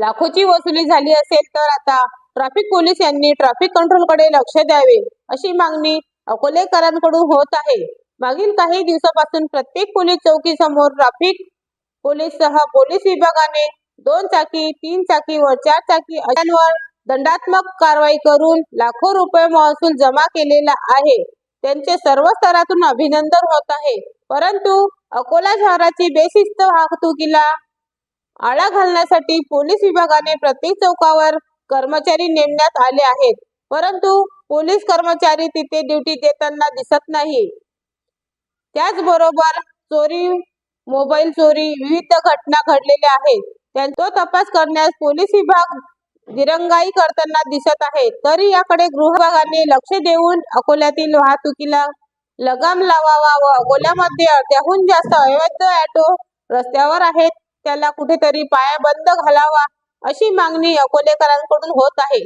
लाखोची वसुली झाली असेल तर आता ट्रॅफिक पोलीस यांनी ट्रॅफिक कंट्रोलकडे लक्ष द्यावे अशी मागणी अकोलेकरांकडून होत आहे. मागील काही दिवसापासून प्रत्येक पोलीस चौकी समोर ट्रॅफिक पोलीस सह पोलीस विभागाने दोन चाकी तीन चाकी व चार चाकी अशांवर दंडात्मक कारवाई करून लाखो रुपये महसूल जमा केलेला आहे. त्यांचे सर्व स्तरातून अभिनंदन होत आहे. परंतु अकोला शहराची बेशिस्त वाहतुकीला आळा घालण्यासाठी पोलीस विभागाने प्रत्येक चौकावर कर्मचारी नेमण्यात आले आहेत. परंतु पोलीस कर्मचारी तिथे ड्युटी देताना दिसत नाही. त्याचबरोबर चोरी मोबाईल चोरी विविध घटना घडलेल्या आहेत. त्यांचा तपास करण्यास पोलीस विभाग दिरंगाई करताना दिसत आहे. तरी याकडे गृहविभागाने लक्ष देऊन अकोल्यातील वाहतुकीला लगाम लावावा व अकोल्यामध्ये अर्ध्याहून जास्त अवैध ऑटो रस्त्यावर आहेत. त्याला कुठेतरी पाया बंद घालावा अशी मागणी अकोलेकरांकडून होत आहे.